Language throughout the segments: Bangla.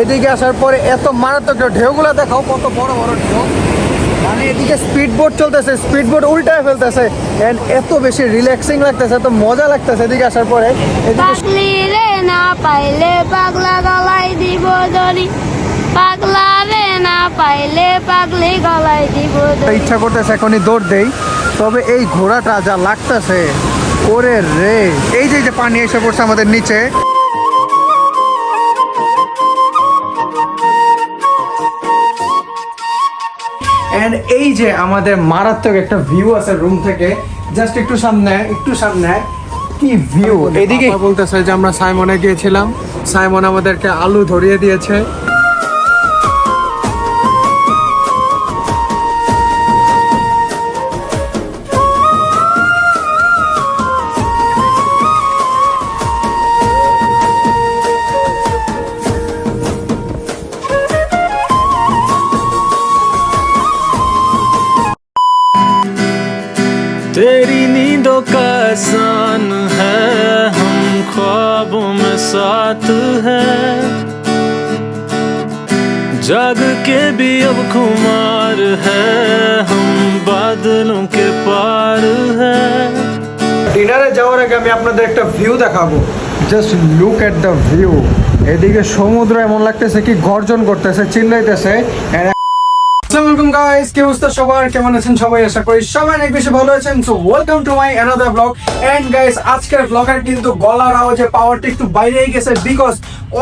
এদিকে আসার পরে এত মারাত্মক ঢেউ। ঢেউগুলো দেখাও কত বড় বড় ঢেউ। মানে এদিকে চলতেছে উল্টায় ফেলতেছে। এন্ড এত বেশি রিল্যাক্সিং লাগতেছে এত মজা লাগতেছে এদিকে আসার পরে। এদিকে না পাইলে পাগলা দিব দড়ি। পাগলা রে না পাইলে পাগলি গলাই দিব ইচ্ছা করতেছে এখনই দৌড় দেই তবে এই ঘোড়াটা যা লাগতেছে ওরে রে। এই যে এই যে পানি এসে পড়ছে আমাদের নিচে। এন্ড এই যে আমাদের মারাত্মক একটা ভিউ আছে রুম থেকে জাস্ট একটু সামনে একটু সামনে, কি ভিউ এদিকে বলতেছে যে আমরা সাইমনে গিয়েছিলাম। সাইমন আমাদেরকে আলু ধরিয়ে দিয়েছে। जाग के भी अब खुमार है हम बादलों के पार है ডিনারে যাওয়ার আগে আমি আপনাদের একটা ভিউ দেখাবো just look at the view এদিকে সমুদ্র এমন লাগতেছে কি গর্জন করতেছে চিল্লাইতেছে And আসসালামু গাইস কি অবস্থা সবার? কেমন আছেন সবাই? আশা করি সবাই অনেক বেশি ভালো আছেন। So welcome to my another blog and guys আজকের ব্লগের কিন্তু গলার আওয়াজে পাওয়ারটা একটু বাইরেই গেছে বিকজ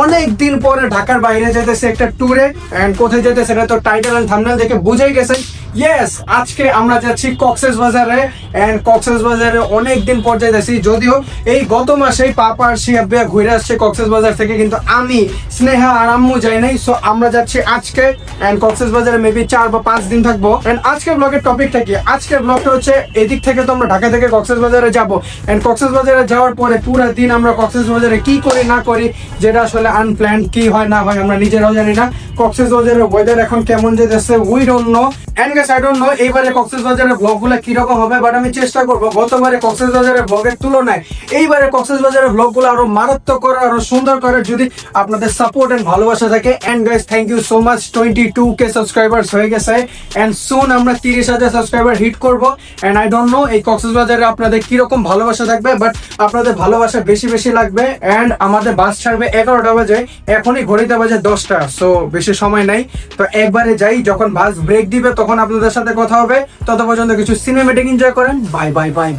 অনেক দিন পরে ঢাকার বাইরে যেতেছে একটা ট্যুরে এন্ড কোথায় যেতে সেটা তো টাইটেল এন্ড থাম্বনেল দেখে বুঝেই গেছেন। ইয়েস আজকে আমরা যাচ্ছি কক্সেস বাজারে এন্ড কক্সেস বাজারে অনেক দিন পর যাইতেছি। যদিও এই গত মাসেই পাপা আর শিয়াবিয়া ঘুরে আসছে কক্সেস বাজার থেকে, কিন্তু আমি, স্নেহা আর আম্মু যাই নাই সো আমরা যাচ্ছি আজকে এন্ড কক্সেস বাজারে মেবি চার বা পাঁচ দিন থাকব। এন্ড আজকের ব্লগের টপিকটা কি? আজকের ব্লগটা হচ্ছে এদিক থেকে তো আমরা ঢাকা থেকে কক্সেস বাজারে যাব। এন্ড কক্সেস বাজারে যাওয়ার পরে পুরো দিন আমরা কক্সেস বাজারে কি করি, না করি, যেটা আসলে আনপ্ল্যান কি হয়, না হয়, আমরা নিজেরাও জানি না। কক্সেস বাজারের ওয়েদার এখন কেমন যেতেছে we don't know and guess I don't know এইবারে কক্সেস বাজারের ব্লগগুলো কীরকম হবে বাট আমি চেষ্টা করব গতবারে কক্সেস বাজারের ব্লগের তুলনায়। এইবারে কক্সেস বাজারের ব্লগগুলো আরও মারাত্মক করে, আরও সুন্দর করে যদি আপনাদের সাপোর্ট এন্ড ভালোবাসা থাকে। And guys thank you so much twenty two K subscribers হয়ে গেছে। এন্ড সুন আমরা তিরিশ হাজার সাবস্ক্রাইবার হিট করব। এন্ড আই ডোন্ট নো এই কক্সেস বাজারে আপনাদের কীরকম ভালোবাসা থাকবে বাট আপনাদের ভালোবাসা বেশি বেশি লাগবে। এন্ড আমাদের বাস ছাড়বে এগারোটা বাজে, এখনই ঘড়িতে বাজে দশটা সো বেশি সময় নাই। তো একবারে যাই, যখন বাস ব্রেক দিবে, তখন আপনাদের সাথে কথা হবে। তত পর্যন্ত কিছু সিনেমেটিক এনজয় করেন। Bye bye bye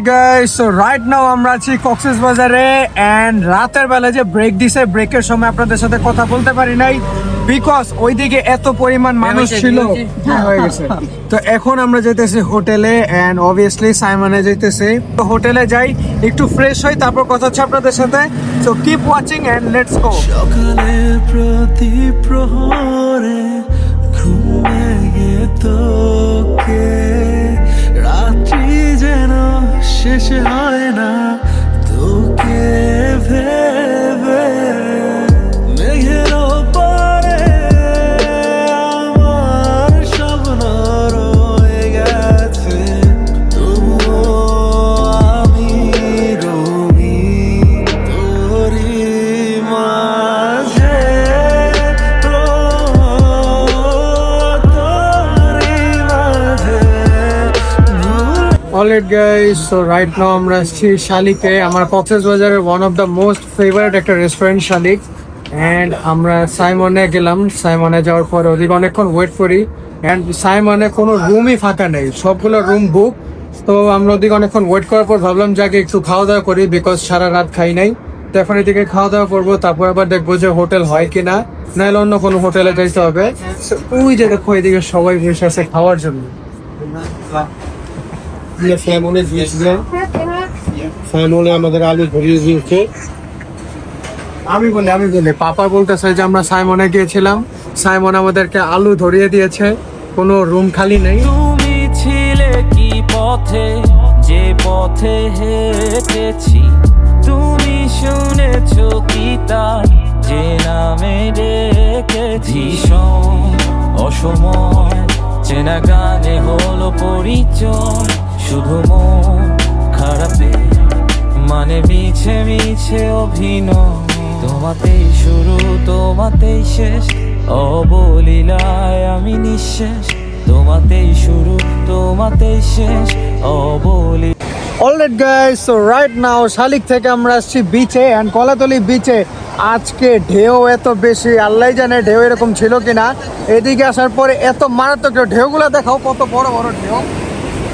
alright guys so right now আমরা আছি কক্সেস বাজারে এন্ড রাতের বেলা যে ব্রেক দিছে ব্রেকের সময় আপনাদের সাথে কথা বলতে পারি নাই বিকজ ওইদিকে এত পরিমাণ মানুষ ছিল। হ্যাঁ, হয়ে গেছে। তো এখন আমরা যেতেছি হোটেলে অ্যান্ড অবভিয়াসলি সাইমনে যেতেছি তো হোটেলে যাই একটু ফ্রেশ হই তারপর কথা হচ্ছে আপনাদের সাথে। So keep watching and let's go সকালের প্রতি প্রহরে ঘুমিয়ে তোকে যেন শেষ হয় না তোকে ভেবে alright guys so right now আমরা আসছি শালিকে। আমার কক্সেস বাজারের one of the most favourite একটা রেস্টুরেন্ট শালিক। অ্যান্ড আমরা সাইমনে গেলাম। সাইমনে যাওয়ার পর ওদিকে অনেকক্ষণ ওয়েট করি। অ্যান্ড সাইমনে কোনো রুমই ফাঁকা নেই। সবগুলো রুম বুক তো আমরা ওদিকে অনেকক্ষণ ওয়েট করার পর ভাবলাম, যাকে, একটু খাওয়া দাওয়া করি বিকজ সারা রাত খাই নাই। তো এখন এদিকে খাওয়া দাওয়া করব, তারপর আবার দেখব যে হোটেল হয় কি না নাহলে অন্য কোনো হোটেলে যাইতে হবে। ওই যে দেখো, এদিকে সবাই বসে আছে খাওয়ার জন্য। স্যামনে দিয়েছিলাম স্যামনে আমাদের আলু ধরিয়ে দিয়েছে। আমি বলি আমি বলি পাপা বলতেছে যে আমরা সাইমনে গিয়েছিলাম। সাইমন আমাদেরকে আলু ধরিয়ে দিয়েছে। কোনো রুম খালি নেই। তুমি ছিলে কি পথে? যে পথে হেঁটেছি। তুমি শুনেছ কি তার? যে নামে ডেকেছি। অসময় চেনা গানে হলো পরিচয়। শুধু মন খারাপে মানে মিছে মিছে অভিনয়। তোমাতেই শুরু, তোমাতেই শেষ, অবলীলায় আমি নিঃশেষ। তোমাতেই শুরু, তোমাতেই শেষ অবলী alright guys so right now Shalik থেকে আমরা আসছি বিচে অ্যান্ড কলাতলি বিচে আজকে ঢেউ এত বেশি আল্লাহ জানে ঢেউ এরকম ছিল কিনা। এদিকে আসার পরে এত মারাত্মক ঢেউগুলো দেখাও, কত বড় বড় ঢেউ।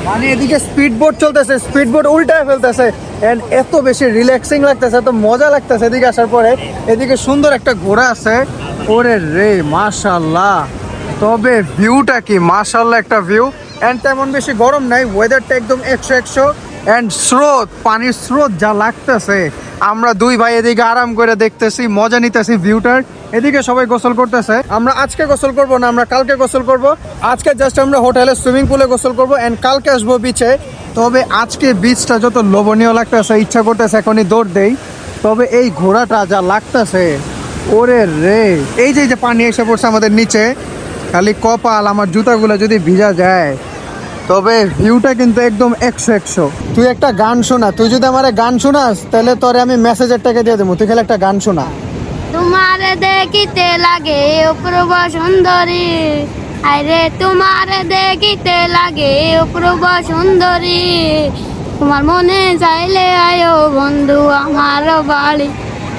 মানে এদিকে স্পিড বোট চলতেছে স্পিড বোট উল্টায় ফেলতেছে এন্ড এত বেশি রিল্যাক্সিং লাগতেছে, এত মজা লাগতেছে এদিকে আসার পরে। এদিকে সুন্দর একটা ঘোড়া আছে। ওরে রে মাশাল্লাহ তবে ভিউটা কি? মাশাল্লাহ একটা ভিউ এন্ড তেমন বেশি গরম নাই ওয়েদারটা একদম একশো একশো। এন্ড স্রোত, পানির স্রোত যা লাগতেছে। আমরা দুই ভাই এদিকে আরাম করে দেখতেছি, মজা নিতেছি ভিউটার এদিকে সবাই গোসল করতেছে। আমরা আজকে গোসল করব না, আমরা কালকে গোসল করব। আজকে জাস্ট আমরা হোটেলে সুইমিং পুলে গোসল করব এন্ড কালকে আসব বিচে তবে আজকে বিচটা যত লোভনীয় লাগতেছে, ইচ্ছা করতেছে এখনই দৌড় দেই। তবে এই ঘোড়াটা যা লাগতেছে, ওরে রে। এই যে যে পানি এসে পড়ছে আমাদের নিচে, খালি কপাল, আমার জুতাগুলো যদি ভিজা যায়, তবে ভিউটা কিন্তু একদম একশো একশো। তুই একটা গান শোনা, তুই যদি আমার গান শোনাস, তাহলে তোরে আমি মেসেজের টাকা দিয়ে দেবো। তুই খালি একটা গান শোনা। তোমার দেখিতে লাগে অপূর্ব সুন্দরী। আরে তোমার দেখিতে লাগে অপূর্ব সুন্দরী। তোমার মনে চাইলে আয়ো বন্ধু আমার বাড়ি।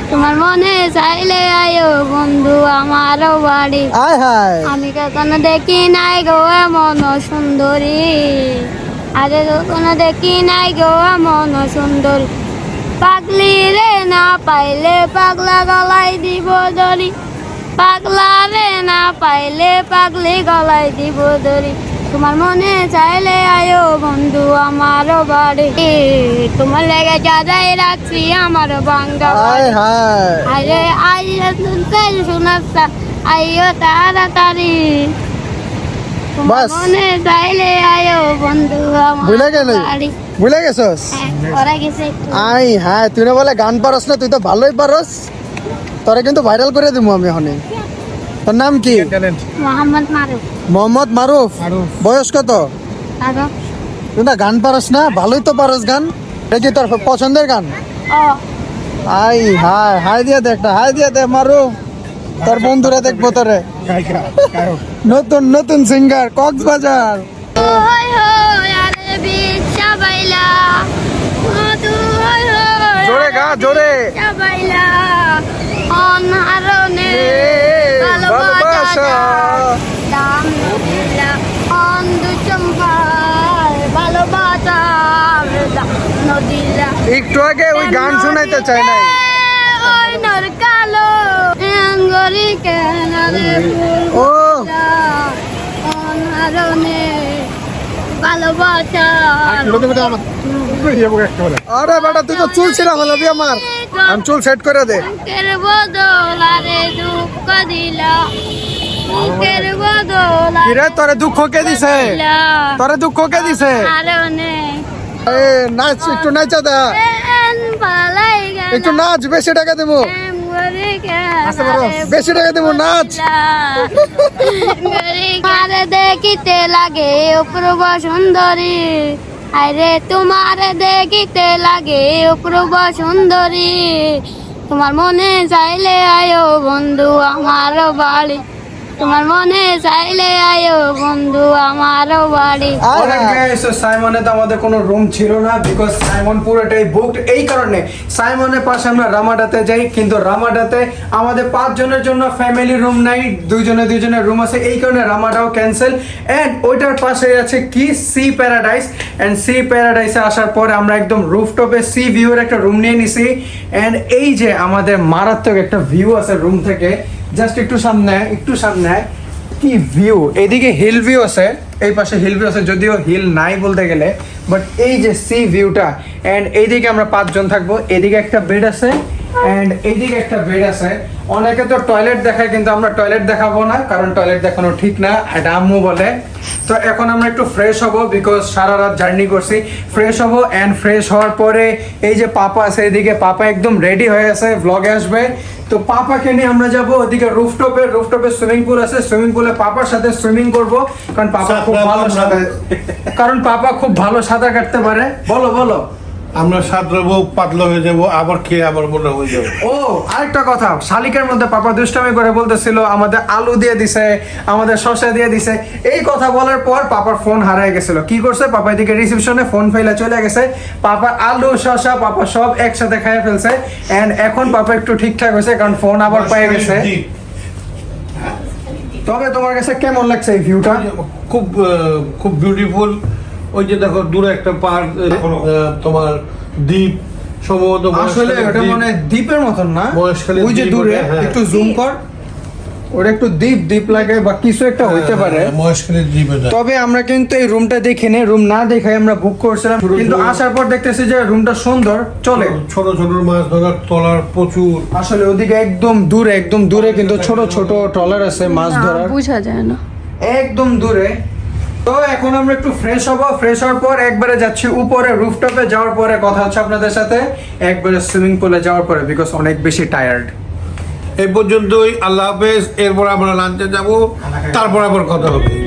তোমার মনে চাইলে আয়ো বন্ধু আমার বাড়ি। আমি কখনো দেখি নাই গো এমন সুন্দরী। আরে কখনো দেখি নাই গো এমন সুন্দরী। পাগলি রে না পাইলে পাগলা গলাই দিব দড়ি। পাগলা রে না পাইলে পাগলি গলাই দিব দড়ি। তোমার মনে চাইলে আয়ো বন্ধু আমার বাড়ি। তোমার লেগে যাদাই রাখছি আমার হায় আরে তাই শোনাচ্ছা। আইও তাড়াতাড়ি। বাস। মনে চাইলে আয়ো বন্ধু আমার ভুলে গেলি? ভুলে গেছস? হ্যাঁ, ওরা গেছে আই হ্যাঁ তুই না বলে গান পারস না তুই তো ভালোই পারস। তোরে কিন্তু ভাইরাল করে দিব আমি এখনই। তোর নাম কি? মোহাম্মদ মারুফ। মোহাম্মদ মারুফ? বয়স কত? তুই না গান পারস না ভালোই তো পারস গান। এটা কি তোর পছন্দের গান? ও হাই হাই হাই দিয়ে দে একটা হাই দিয়ে দে মারুফ। তোর বন্ধুরা দেখব তোরে। নতুন নতুন সিঙ্গার কক্সবাজার হই হই আরে বিচ্ছা বাইলা মধু হই হই জোরে গা, আরে জোরে। বিচ্ছা বাইলা অনহারনে ভালোবাসা। দাম নদিলা অন্ধু চম্পার ভালোবাসা দাম নদিলা একটু আগে ওই গান শোনাইতে চাই নাই ওই নর কালো আঙ্গরি কেনারে ও। আরে বেটা তুই তো চুল আমার। আমি চুল সেট করে দে। কিরে তোরে দুঃখ কে দিছে? তোরে দুঃখ কে দিছে? এ নাচ একটু নাচা দা। একটু নাচ বেশি টাকা দেবো। বেশি টাকা দেবো নাচ। দেখিতে লাগে অপূর্ব সুন্দরী আরে তোমার দেখিতে লাগে অপূর্ব সুন্দরী তোমার মনে চাইলে আয়ো বন্ধু আমার বাড়ি। তোমার মনে চাইলে আয়ো বন্ধু আমারও বাড়ি। সাইমনে তো আমাদের কোনো রুম ছিল না বিকজ সাইমন পুরোটাই বুকড এই কারণে। সাইমনের পাশে আমরা রামাডাতে যাই কিন্তু রামাডাতে আমাদের পাঁচ জনের জন্য ফ্যামিলি রুম নাই দুইজনে দুইজনের রুম আছে এই কারণে রামাডাও ক্যান্সেল এন্ড ওইটার পাশে আছে কি? সি প্যারাডাইস এন্ড সি প্যারাডাইসে আসার পরে আমরা একদম রুফটপে সি ভিউর একটা রুম নিয়ে নিছি। এন্ড এই যে আমাদের মারাত্মক একটা ভিউ আছে রুম থেকে জাস্ট একটু সামনে একটু সামনে। কি ভিউ এদিকে হিল ভিউ আছে, এই পাশে হিল ভিউ আছে, যদিও হিল নাই বলতে গেলে বাট এই যে সি ভিউটা অ্যান্ড এইদিকে আমরা পাঁচজন থাকব, এদিকে একটা বেড আছে অ্যান্ড এইদিকে একটা বেড আছে। অনেকে তো টয়লেট দেখায়, কিন্তু আমরা টয়লেট দেখাবো না, কারণ টয়লেট দেখানো ঠিক না এটা আম্মু বলে। তো এখন আমরা একটু ফ্রেশ হব বিকজ সারা রাত জার্নি করছি। ফ্রেশ হব অ্যান্ড ফ্রেশ হওয়ার পরে এই যে পাপা আছে এদিকে পাপা একদম রেডি হয়ে আছে ব্লগে আসবে। তো পাপাকে নিয়ে আমরা যাব ওদিকে রুফটপে রুফটপে সুইমিং পুল আছে। সুইমিং পুলে পাপার সাথে সুইমিং করব কারণ পাপা খুব ভালো সাঁতার কারণ পাপা খুব ভালো সাঁতার কাটতে পারে। বলো বলো। আমরা সাত রবো পাতলা হয়ে যাব আবার খেয়ে আবার মোটা হয়ে যাব। ও আরেকটা কথা শালিকের মধ্যে পাপা দুষ্টামি করে বলতেছিল আমাদের আলু দিয়ে দিছে আমাদের শসা দিয়ে দিছে। এই কথা বলার পর পাপার ফোন হারিয়ে গেছিল। কি করছে? পাপা এদিকে রিসেপশনে ফোন ফেলে চলে গেছে। পাপার আলু শসা পাপা সব একসাথে খাইয়ে ফেলছে। এন্ড এখন পাপা একটু ঠিকঠাক হয়েছে কারণ ফোন আবার পেয়ে গেছে। তবে তোমার কাছে কেমন লাগছে এই ভিউটা খুব খুব বিউটিফুল ওই যে দেখো দূরে একটা পার্ক তোমার দ্বীপ সম্ভবত আসলে ওটা মানে দ্বীপের মতন না। ওই যে দূরে হ্যাঁ। একটু জুম কর। ওটা একটু দ্বীপ দ্বীপ লাগে বা কিছু একটা হইতে পারে। হ্যাঁ, তবে আমরা কিন্তু এই রুমটা দেখে নে রুম না দেখাই আমরা বুক করছিলাম। ছোট কিন্তু ছোট- আসার পর দেখতেছি যে রুমটা সুন্দর চলে। ছোট ছোট মাছ ধরার তলার প্রচুর। আসলে ওদিকে একদম দূরে একদম দূরে কিন্তু ছোট ছোট ট্রলার আছে মাছ ধরার। বুঝা যায় না। একদম দূরে। তো এখন আমরা একটু ফ্রেশ হব। ফ্রেশ হওয়ার পর একবারে যাচ্ছি উপরে রুফটপে যাওয়ার পরে কথা হচ্ছে আপনাদের সাথে। একবারে সুইমিং পুলে যাওয়ার পরে বিকজ অনেক বেশি টায়ার্ড এই পর্যন্তই আল্লাহ হাফেজ। এরপর আমরা লাঞ্চে যাব। তারপর আবার কথা হবে।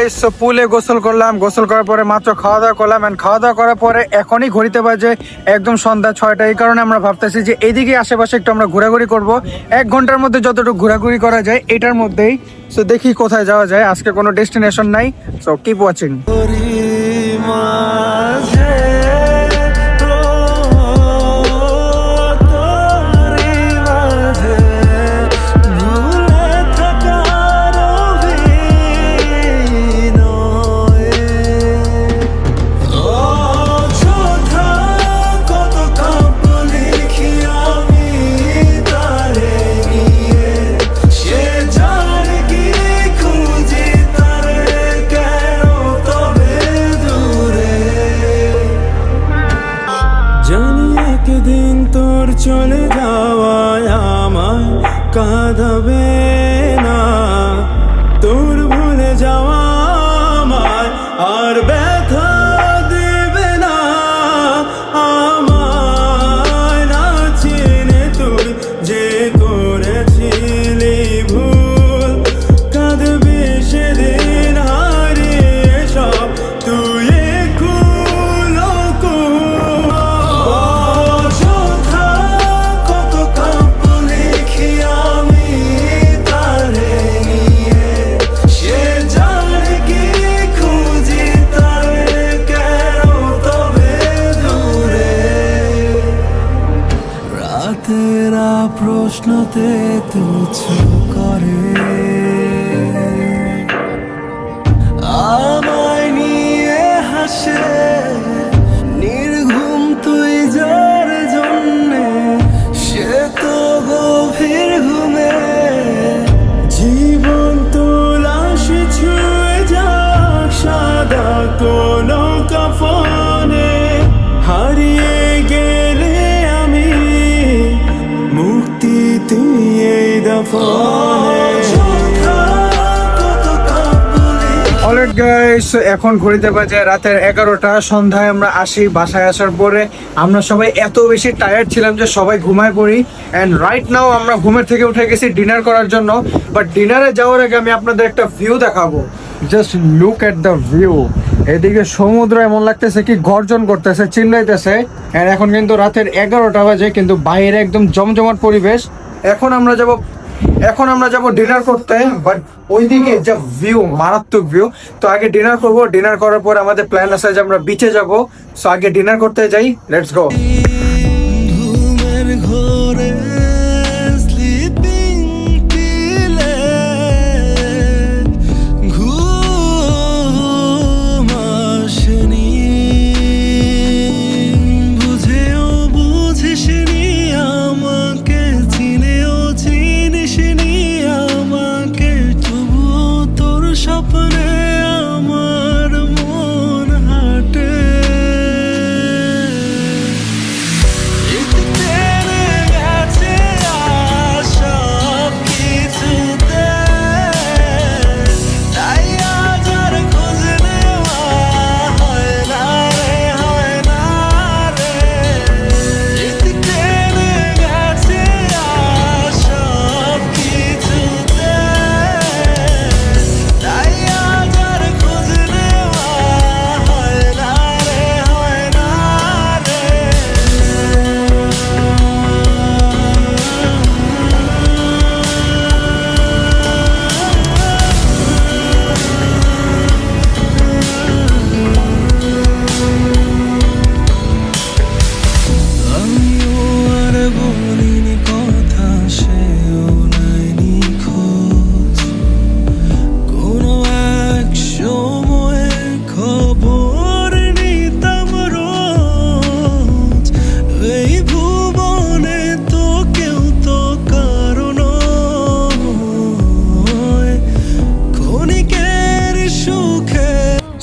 গাইস সো পুলে গোসল করলাম, গোসল করার পরে মাত্র খাওয়া দাওয়া করলাম এন্ড খাওয়া দাওয়া করার পরে এখনই ঘড়িতে বাজে একদম সন্ধ্যা ছয়টা। এই কারণে আমরা ভাবতেছি যে এইদিকে আশেপাশে একটু আমরা ঘোরাঘুরি করব। এক ঘণ্টার মধ্যে যতটুকু ঘোরাঘুরি করা যায়, এটার মধ্যেই। সো দেখি কোথায় যাওয়া যায়, আজকে কোনো ডেস্টিনেশন নাই সো কিপ ওয়াচিং তোর চলে যাওয়ায় আমায় কাঁধবে না। তোর ভুলে যাওয়া আমার আর ব্যা 또 참. গাইস এখন ঘড়িতে বাজে রাতের এগারোটা, সন্ধ্যায় আমরা আসি বাসায় আসার পরে। আমরা সবাই এত বেশি টায়ার্ড ছিলাম যে সবাই ঘুমায় পড়ি। অ্যান্ড রাইট নাও আমরা ঘুমের থেকে উঠে গেছি ডিনার করার জন্য। বাট ডিনারে যাওয়ার আগে আমি আপনাদের একটা ভিউ দেখাবো। Just look at the view এদিকে সমুদ্র এমন লাগতেছে কি গর্জন করতেছে, চিল্লাইতেছে। এখন কিন্তু রাতের এগারোটা বাজে, কিন্তু বাইরে একদম জমজমাট পরিবেশ। এখন আমরা যাব এখন আমরা যাব ডিনার করতে বাট ওইদিকে যা ভিউ মারাত্মক ভিউ তো আগে ডিনার করব ডিনার করার পর আমাদের প্ল্যান আছে যে আমরা বিচে যাব সো আগে ডিনার করতে যাই let's go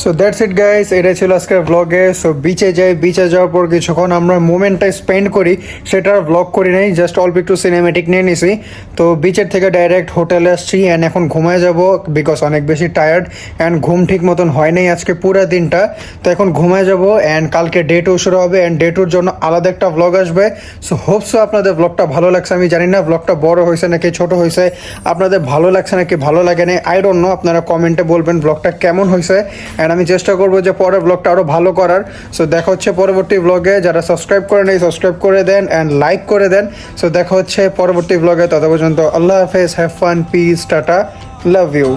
so that's it guys এটা ছিল আজকের ব্লগে সো বিচে যাই বিচে যাওয়ার পর কিছুক্ষণ আমরা মোমেন্টটা স্পেন্ড করি সেটার ব্লগ করি নাই জাস্ট অল্প একটু সিনেমেটিক নিয়ে নিছি। তো বিচের থেকে ডাইরেক্ট হোটেলে আসছি অ্যান্ড এখন ঘুমায় যাব বিকজ অনেক বেশি টায়ার্ড অ্যান্ড ঘুম ঠিক মতন হয় নাই আজকে পুরো দিনটা। তো এখন ঘুমায় যাব অ্যান্ড কালকে ডে টু শুরু হবে অ্যান্ড ডে টুর জন্য আলাদা একটা ব্লগ আসবে। সো হোপসো আপনাদের ব্লগটা ভালো লাগছে, আমি জানি না ব্লগটা বড় হয়েছে নাকি ছোট হয়েছে। আপনাদের ভালো লাগছে নাকি ভালো লাগে না আই ডোন্ট নো আপনারা কমেন্টে বলবেন ব্লগটা কেমন হয়েছে। অ্যান্ড আমি চেষ্টা করব যে পরের ব্লগটা আরও ভালো করার। সো দেখা হচ্ছে পরবর্তী ব্লগে যারা সাবস্ক্রাইব করে নেই সাবস্ক্রাইব করে দেন অ্যান্ড লাইক করে দেন। সো দেখা হচ্ছে পরবর্তী ব্লগে তত পর্যন্ত আল্লাহ হাফেজ have fun peace tata love you